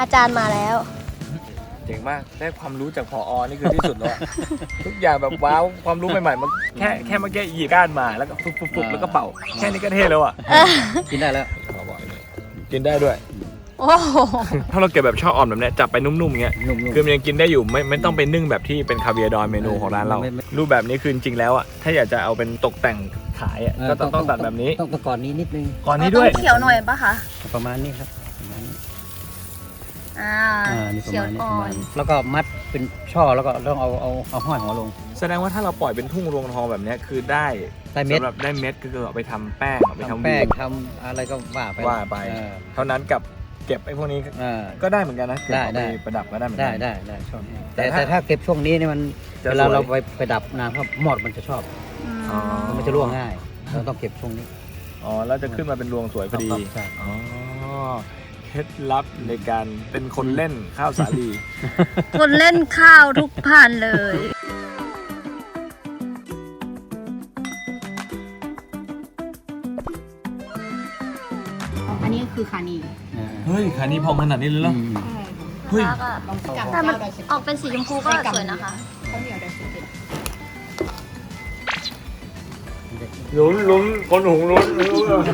อาจารย์มาแล้ว เจ๋งมากได้ความรู้จากพออนี่คือที่สุดแล้วอะ ทุกอย่างแบบว้าวความรู้ใหม่ๆมันแค่แค่เมื่อกี้หยิบก้านมาแล้วก็ฟุบฟุบฟุบแล้วก็เป่าแค่นี้ก็เท่แล้วอะกินได้แล้ว กินได้ด้วย โอ้โหถ้าเราเก็บแบบช่ออ่อนแบบเนี้ยจับไปนุ่มๆอย่างเงี้ยนุ่มๆ คือมันยังกินได้อยู่ไม่ไม่ต้องไปนึ่งแบบที่เป็นคาเวียร์ดอยเมนูของร้านเรา ไม่ไม่ รูปแบบนี้คือจริงๆแล้วอะถ้าอยากจะเอาเป็นตกแต่งขายอะก็ต้องต้องตัดแบบนี้ต้องต้องก่อนนี้นิดนึงก่อนนี้ด้วยต้องเขียวหน่อยปะคะ ประมาณนี้ครับประมาณนี้ อ่าอ่านี่ประเขียวมาณนี้อ่ปอระมาณน นี้แล้วก็มัดเป็นช่อแล้วก็ต้องเอาเอาเอาห้อยหัวลงแสดงว่าถ้าเราปล่อยเป็นทุ่งรวงทองแบบเนี้ยคือได้ได้เม็ดสำหรับได้เม็ดก็คือเอาไปทำแป้งเอาไปทำทำแป้งวี ทำอะไรก็ว่าไปว่าไป เออเท่านั้นกับเก็บไอ้พวกนี้เออ ก็ได้เหมือนกันนะเก็บได้เอาได้ ไปประดับก็ได้เหมือนได้กันได้ได้ช่วงนี้แต่แต่ถ้า แต่ถ้าเก็บช่วงนี้เนี่ยมันจะเวลาสวยเราไปไปดับนานครับหมอดมันจะชอบอ๋อ มันจะร่วงง่ายเราต้องเก็บช่วงนี้อ๋อแล้วจะขึ้นมาเป็นรวงสวยพอดีครับใช่อ๋อ เคล็ดลับในการเป็นคนเล่นข้าวสาลี คนเล่นข้าวทุกพันเลย อันนี้คือคานีอ่าเฮ้ยขานี้พองขนาดนี้เลยเหรออืมเฮ้ย แล้วก็ลองจับแต่มันเจ้าดอยสุเทพออกเป็นสีชมพูก็สวยนะคะข้าวเหนียวดอยสุเทพลุ้นลุ้นคนหุงลุ้นลุ้น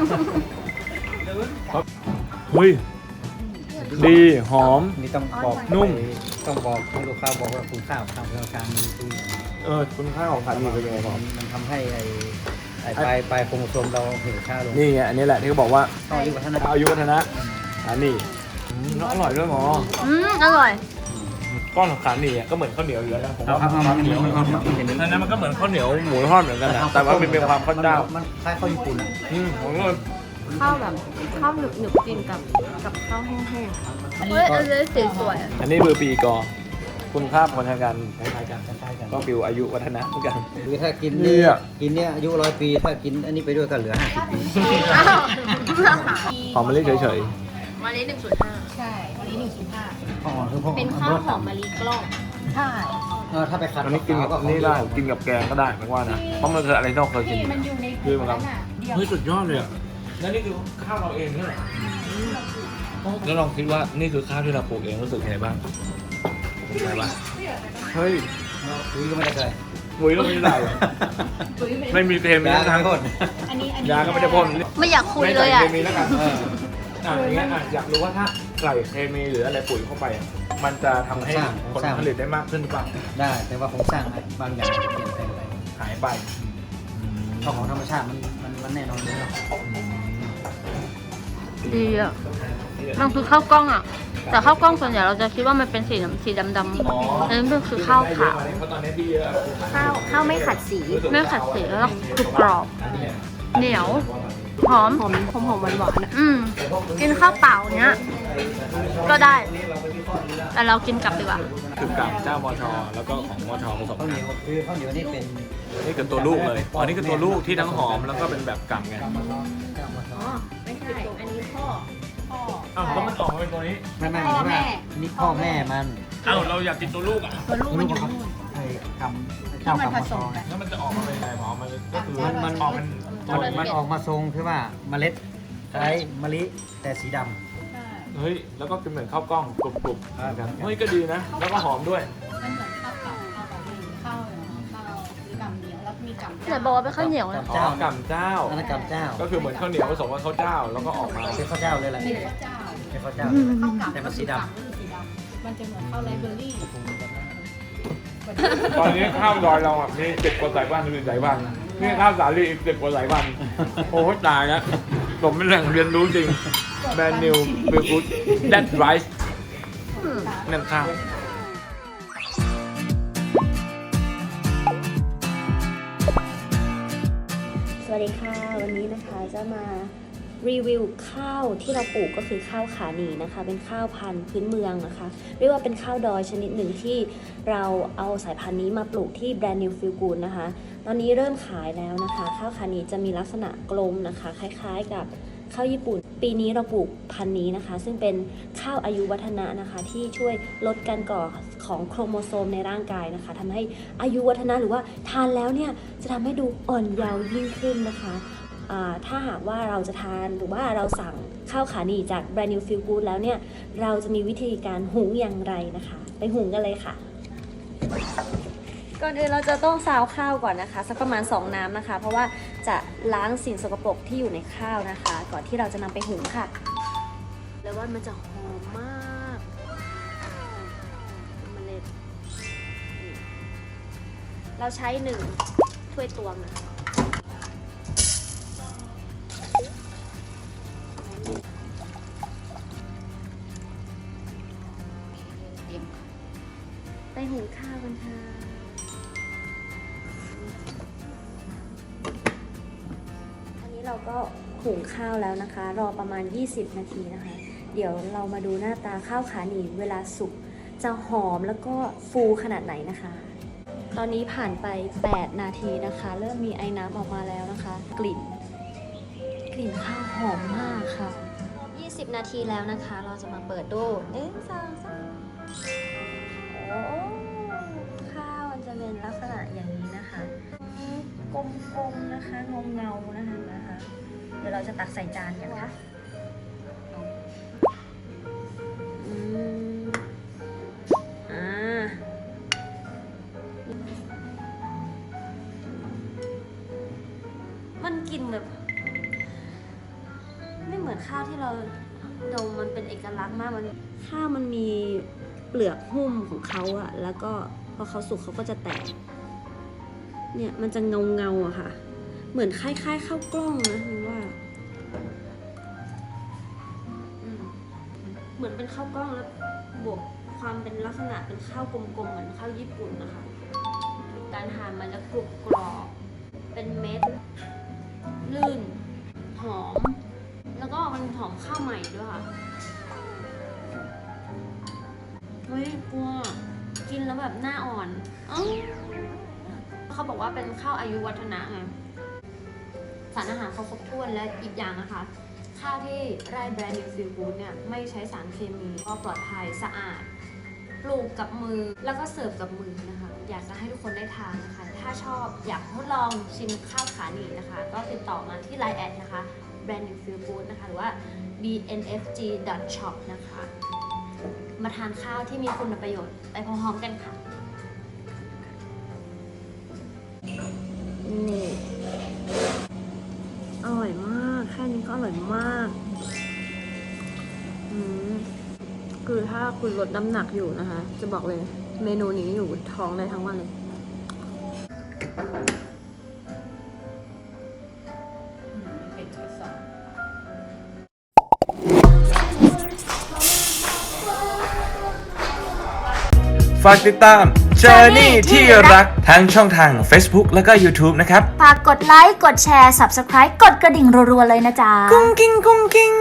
เฮ้ย ดีหอม นี่ต้องบอกนุ่ม ต้องบอกให้ลูกค้าบอกว่าคุณข้าวข้าวราการนี้คือเออคุณค่าของขานีเป็นยังไงหอมมันทำให้ไอ้ไอ้ปลายปลายโครโมโซมเราเหี่ยวช้าลงนี่ไงอันนี้แหละที่เขาบอกว่าต้องรีบวัฒนธรรมอายุวัฒนะขานีอืมแล้วอร่อยด้วยหมออืมอร่อย ก้อนของขาหนีอะก็เหมือนข้าวเหนียวอยู่แล้วนะผมเอาว่าเอาเอาเหนียวเอาเหนียวเอาเหนียวดังนั้นมันก็เหมือนข้าวเหนียวหมูทอดเหมือนกันนะแต่ว่ามันเป็นความข้าวเจ้ามันคล้ายข้าวญี่ปุ่นอะอืมของเรา ข้าวแบบข้าวหนึบหนึบๆกินกับกับข้าวแห้งเฮ้ยอันนี้สีสวยอะอันนี้เบอร์ปีกอ คุณค่าพลังการคล้ายๆกันคล้ายๆกัน ก็ฟิวอายุวัฒนะเหมือนกันหรือถ้ากินเนี่เนี่ย ยกินเนี่ยอายุร้อยปี ถ้ากินอันนี้ไปด้วยก็เหลือห้าสิบปี อ้าวหอมมะลิเฉยมานี้หนึ่งศูนย์ห้าใช่วันนี้หนึ่งจุดห้าข้าวอ่อนคือพวกๆเป็นข้าวหอมมะลิกล้อง ใช่เออถ้าไปขัดๆอันนี้กินกับขาวนี่ได้กินกับแกงก็ได้ไม่ว่านะเพราะมันคืออะไรที่เราเคยกิน ที่มันอยู่ในคือมันนั้นอะเดียว เฮ้ยสุดยอดเลยอะ แล้วนี่คือข้าวเราเองนี่แหละแล้วลองคิดว่านี่คือข้าวที่เราปลูกเองรู้สึกไงบ้างเป็นไงบ้างเฮ้ยคุยก็ไม่ได้เลยปุ๋ยเราไม่ได้ใส่ไม่มีเคมียาทั้งโทษอันนี้อันนี้ยาก็ไม่ได้พ่นไม่อยากคุยไม่เลใส่ยอะเคมีแล้วกันเอออะอย่างเงี้ยอะอยากรู้ว่าถ้าใส่เคมีหรืออะไรปุ๋ยเข้าไปอะมันจะทำให้ผลผลิตได้มากขึ้นหรือเปล่าได้ แต่ว่าโครงสร้างบางอย่างจะเปลี่ยนแปลงไปหายไปเพราะของธรรมชาติมันมันมันแน่นอนอยู่แล้ว ดีอะมันคือข้าวกล้องอะ แต่ข้าวกล้องส่วนใหญ่เราจะคิดว่ามันเป็นสีน้ำสีดำอ๋อๆอันนี้มันคือข้าวขาวเพราะตอนนี้พี่เยอะข้าวข้าวไม่ขัดสี ไม่ขัดสีแล้วก็กรุบกรอบ เหนียว หอม หอมหอมหอมหวานหวานๆอะอืมกินข้าวเปล่าเนี้ย ก็ได้ แต่เรากินกลับดีกว่าคือกากเจ้ามอชอแล้วก็ของมอชอผสมข้าวเหกันีนยวคือข้าวเหนียวนี่เป็นนี่คือตัวลูกเลยอ๋อนี่คือตัวลูกที่ทั้งหอมแล้วก็เป็นแบบกำไงเจ้ามาเจ้ามาสอนไม่ใช่อันนี้พ่ออ้าวแล้วมันออกมาเป็นตัวนี้ไม่ไม่หมายถึงว่านี่พ่อแม่มันอ้าวเราอยากกินตัวลูกอะตัวลูกมันอยู่นู่น ไอ้กำเจ้ากำมาสอนแล้วมันจะออกมาเป็นไงหมอมันก็คือมันมันออกเป็นมันมันออกมาทรงคือว่าเมล็ดคล้ายมะลิแต่สีดใช่เฮ้ยแล้วก็เป็นเหมือนข้าวกล้องกรุบอ่าครับๆเฮ้ยก็ดีนะ แล้วก็หอมด้วยมันเหมือนข้าวเปล่าข้าวเปล่าหนึ่งข้าวเหรอข้าวหรือกำเดียวแล้วมีกำไหนบอกว่าเป็นข้าวเหนียวนะอ๋อกำเจ้าำอันนั้นกำเจ้า ก็คือเหมือนข้าวเหนียวผสมกับข้าวเจ้าแล้วก็ออกมาเป็นข้าวเจ้าเลยแหละเป็นข้าวเจ้าเป็นข้าวเจ้าข้าวกำแต่มันสีดำข้าวกำคือสีดำมันจะเหมือนข้าวไรเบอร์รี่ ตอนนี้ข้าวดอยเราอะมีสิบกว่าสายพันหรือสายพันนี่ข้าวสาลีอีกสิบกว่าสายพันโอ้โหตายแล้วผมเป็นแหล่งเรียนรู้จริงแบรนด์นิวบิลกูดแดดไรซ์นั่นข้าวสวัสดีค่ะ วันนี้นะคะจะมา รีวิวข้าวที่เราปลูกก็คือข้าวขาหนีนะคะ เป็นข้าวพันธุ์พื้นเมืองนะคะ เรียกว่าเป็นข้าวดอยชนิดหนึ่งที่เราเอาสายพันธุ์นี้มาปลูกที่แบรนด์นิวฟิลกูลนะคะ ตอนนี้เริ่มขายแล้วนะคะ ข้าวขาหนีจะมีลักษณะกลมนะคะ คล้ายๆกับข้าวญี่ปุ่น ปีนี้เราปลูกพันธุ์นี้นะคะ ซึ่งเป็นข้าวอายุวัฒนะนะคะ ที่ช่วยลดการก่อของโครโมโซมในร่างกายนะคะทำให้อายุวัฒนะหรือว่าทานแล้วเนี่ยจะทำให้ดูอ่อนเยาว์ยิ่งขึ้นนะคะ ถ้าหากว่าเราจะทานหรือว่าเราสั่งข้าวขาหนีจากแบรนด์ New Feel Good แล้วเนี่ย เราจะมีวิธีการหุงอย่างไรนะคะ ไปหุงกันเลยค่ะ ก่อนอื่นเราจะต้องซาวข้าวก่อนนะคะ สักประมาณ 2 น้ำนะคะ เพราะว่าจะล้างสิ่งสกปรกที่อยู่ในข้าวนะคะ ก่อนที่เราจะนำไปหุงค่ะ แล้วว่ามันจะหอมมากเมล็ดเราใช้หนึ่งถ้วยตวงนะคะ เราก็หุงข้าวแล้วนะคะ รอประมาณ 20 นาทีนะคะ เดี๋ยวเรามาดูหน้าตาข้าวขาหนีเวลาสุกจะหอมแล้วก็ฟูขนาดไหนนะคะ ตอนนี้ผ่านไป 8 นาทีนะคะ เริ่มมีไอ้น้ำออกมาแล้วนะคะ กลิ่น กลิ่นข้าวหอมมากค่ะ 20 นาทีแล้วนะคะ เราจะมาเปิดดูหนึ่งสองสามโอ้ กลมๆนะคะงงเงาๆนะคะนะคะ เดี๋ยวเราจะตักใส่จานกันค่ะอืมอ่ามันกลินแบบ ไม่เหมือนข้าวที่เราดมมันเป็นเอกลักษณ์มากมันข้าวมันมีเปลือกหุ้มของเขาอะแล้วก็พอเขาสุกเขาก็จะแตก เนี่ยมันจะเงาเงาอะค่ะ เหมือนคล้ายๆข้าวกล้องนะคือว่า เหมือนเป็นข้าวกล้องแล้วบวกความเป็นลักษณะเป็นข้าวกลมๆเหมือนข้าวญี่ปุ่นนะคะ การทานมันจะกรุบกรอบ เป็นเม็ด ลื่น หอม แล้วก็มันหอมข้าวใหม่ด้วยค่ะ เฮ้ยกลัวกินแล้วแบบหน้าอ่อน เอ้า เขาบอกว่าเป็นข้าวอายุวัฒนะไงสารอาหารเขาครบถ้วนและอีกอย่างนะคะ ข้าวที่ไร่แบรนด์นิวฟิลฟูดเนี่ยไม่ใช้สารเคมีก็ปลอดภัยสะอาดปลูกกับมือแล้วก็เสิร์ฟกับมือนะคะ อยากจะให้ทุกคนได้ทานนะคะ ถ้าชอบอยากทดลองชิมข้าวขาหนีนะคะ ก็ติดต่อมาที่ Line แอดนะคะแบรนด์ New Feel Food นะคะ หรือว่า bnfg.shop นะคะ มาทานข้าวที่มีคุณประโยชน์ไปพร้อมๆกันค่ะ นี่ อร่อยมาก แค่นี้ก็อร่อยมากอืมคือถ้าคุณลดน้ำหนักอยู่นะคะ จะบอกเลย เมนูนี้อยู่ท้องได้ทั้งวันเลยฝากติดตาม Journey ที่รักทั้งช่องทาง Facebook แล้วก็ YouTube นะครับ ฝากกดไลค์ กดแชร์ Subscribe กดกระดิ่งรัวๆเลยนะจ๊ะ กุ้งกิ้งกุ้งกิ้ง